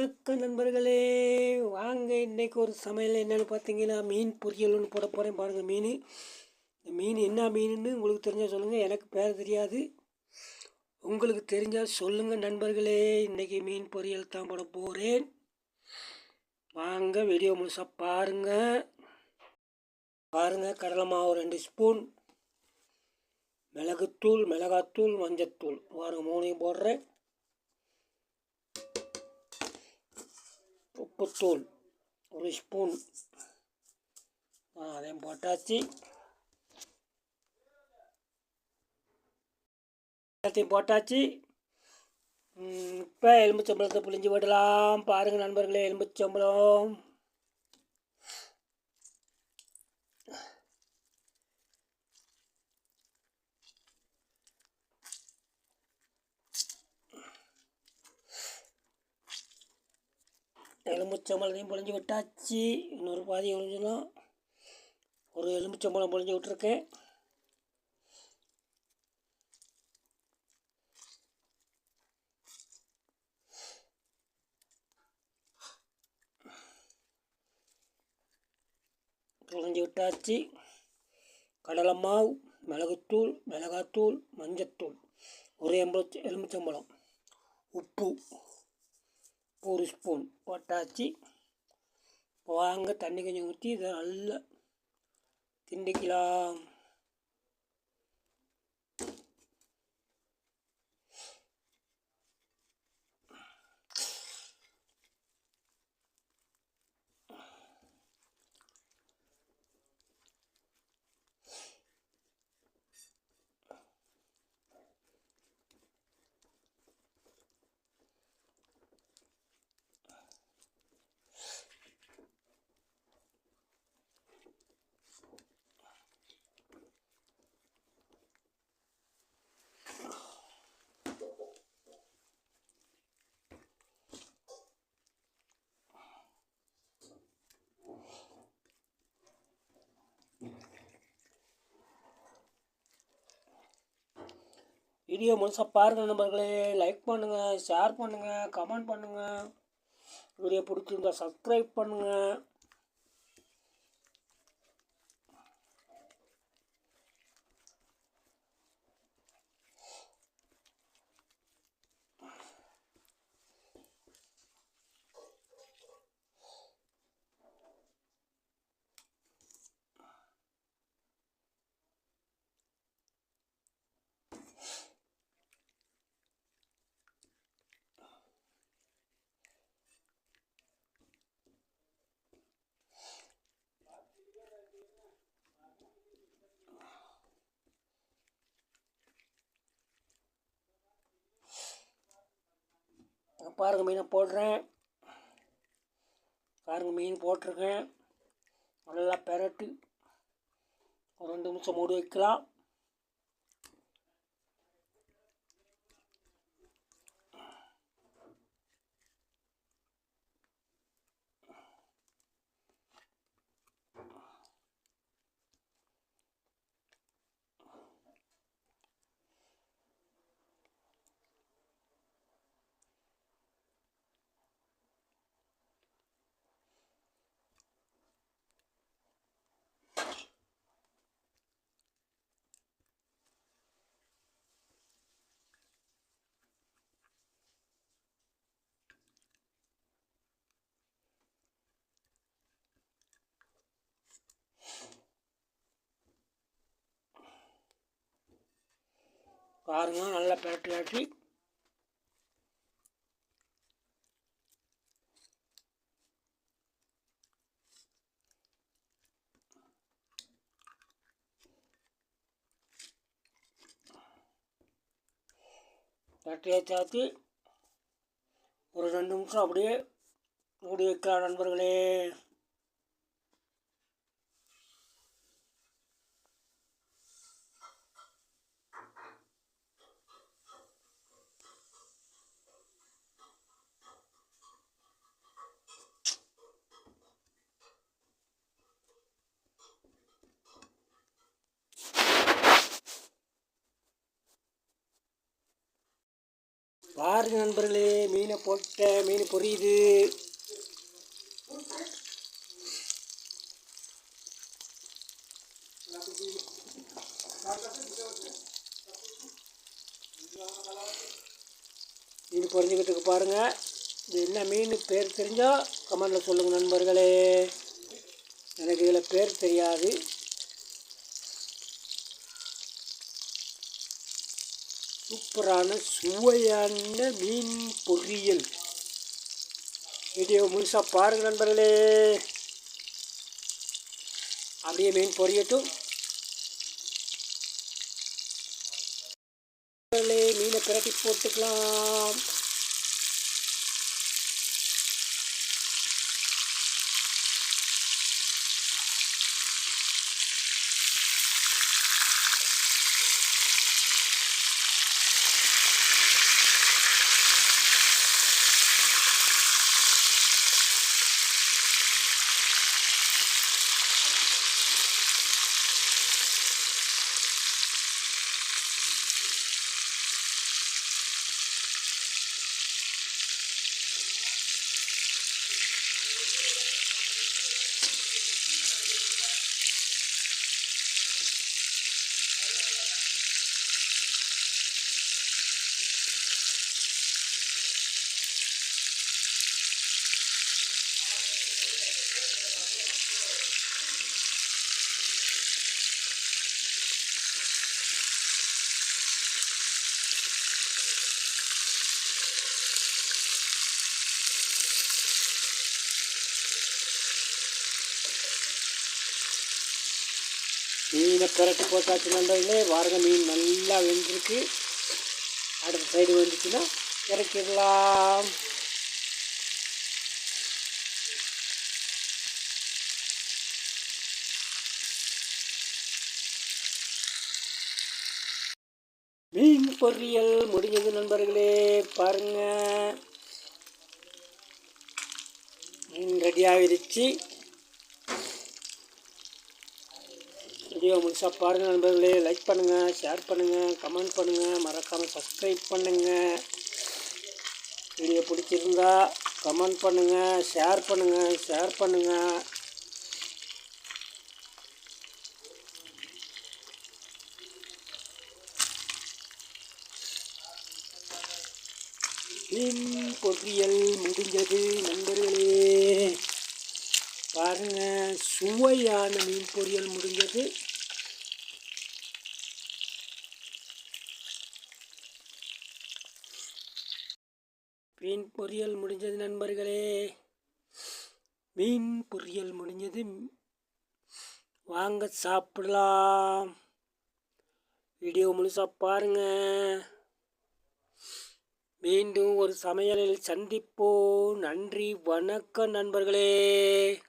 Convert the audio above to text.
வணக்கம் நண்பர்களே. வாங்க இன்றைக்கி ஒரு சமையல் என்னென்னு பார்த்தீங்கன்னா மீன் பொரியல் ஒன்று போட போகிறேன் பாருங்கள் மீன். இந்த மீன் என்ன மீனுன்னு உங்களுக்கு தெரிஞ்சால் சொல்லுங்கள் எனக்கு பேர் தெரியாது. உங்களுக்கு தெரிஞ்சால் சொல்லுங்கள் நண்பர்களே இன்றைக்கி மீன் பொரியல் தான் போட போகிறேன் வாங்க வீடியோ முழுசாக பாருங்கள் பாருங்கள் கடலை மாவு ரெண்டு ஸ்பூன் மிளகுத்தூள் மிளகாத்தூள் மஞ்சத்தூள். பாருங்கள் மூணையும் போடுறேன். உப்புத்தூள் ஒரு ஸ்பூன். அதையும் போட்டாச்சு. எல்லாத்தையும் போட்டாச்சு. இப்போ எலும்புச்சம்பளத்தை புளிஞ்சு விடலாம். பாருங்கள் நண்பர்களே எலும்புச்சம்பளம் எலும்புச்சம்பளத்தையும் பொழிஞ்சு விட்டாச்சு. இன்னொரு பாதி ஒழிஞ்சிடும் ஒரு எலும்புச்சம்பளம் பொழிஞ்சு விட்ருக்கேன் பொழிஞ்சு விட்டாச்சு. கடலை மாவு மிளகுத்தூள் மிளகாத்தூள் மஞ்சத்தூள் ஒரு எம்பளம் எலுமிச்சம்பழம் உப்பு. ஒரு ஸ்பூன் போட்டாச்சு. வாங்க தண்ணி கொஞ்சம் ஊற்றி இதை நல்லா திண்டிக்கலாம். வீடியோ முழுசாக பாருங்கள் நண்பர்களே. லைக் பண்ணுங்கள் ஷேர் பண்ணுங்கள் கமெண்ட் பண்ணுங்கள் வீடியோ பிடிச்சிருந்தா சப்ஸ்கிரைப் பண்ணுங்கள் பாருங்கள் மீனை போடுறேன். பாருங்கள் மீன் போட்டிருக்கேன். நல்லா பெரட்டி. ஒரு ரெண்டு நிமிஷம் மூடி வைக்கலாம். பாருங்க நல்லா பிரட்டி ஆட்டி தட்டியை சாத்தி ஒரு ரெண்டு நிமிஷம் அப்படியே மூடி வைக்கலாம் நண்பர்களே. பாருங்க நண்பர்களே மீனை போட்ட மீன் பொரியுது. மீன் பொரிஞ்சுக்கிட்டு இருக்கு பாருங்க. இது என்ன மீன் பேர் தெரிஞ்சால் கமெண்டில் சொல்லுங்கள் நண்பர்களே. எனக்கு இதில் பேர் தெரியாது. சூப்பரான சுவையான மீன் பொரியல். வீடியோ முழுசாக பாருங்கள் நண்பர்களே. அப்படியே மீன் பொரியட்டும். நண்பர்களே, மீனை பிரட்டி போட்டுக்கலாம். மீனை பிரட்டி போட்டாச்சு நண்பர்களே. பாருங்க மீன் நல்லா வெந்திருக்கு. அடுத்த சைடு வந்துச்சுன்னா இறக்கிடலாம். மீன் பொரியல் முடிஞ்சது நண்பர்களே. பாருங்க. மீன் ரெடி ஆகிடுச்சு வீடியோ முழுசாக பாருங்கள் நண்பர்களே. லைக் பண்ணுங்கள் ஷேர் பண்ணுங்கள் கமெண்ட் பண்ணுங்கள் மறக்காமல் சப்ஸ்கிரைப் பண்ணுங்கள் வீடியோ பிடிச்சிருந்தா கமெண்ட் பண்ணுங்கள் ஷேர் பண்ணுங்கள் ஷேர் பண்ணுங்கள் மீன் பொரியல் முடிஞ்சது நண்பர்களே. பாருங்க சுவையான மீன் பொரியல் முடிஞ்சது மீன் பொரியல் முடிஞ்சது நண்பர்களே. மீன் பொரியல் முடிஞ்சது. வாங்க சாப்பிடலாம். வீடியோ முழுசாக பாருங்கள் மீண்டும் ஒரு சமையலில் சந்திப்போம். நன்றி வணக்கம் நண்பர்களே.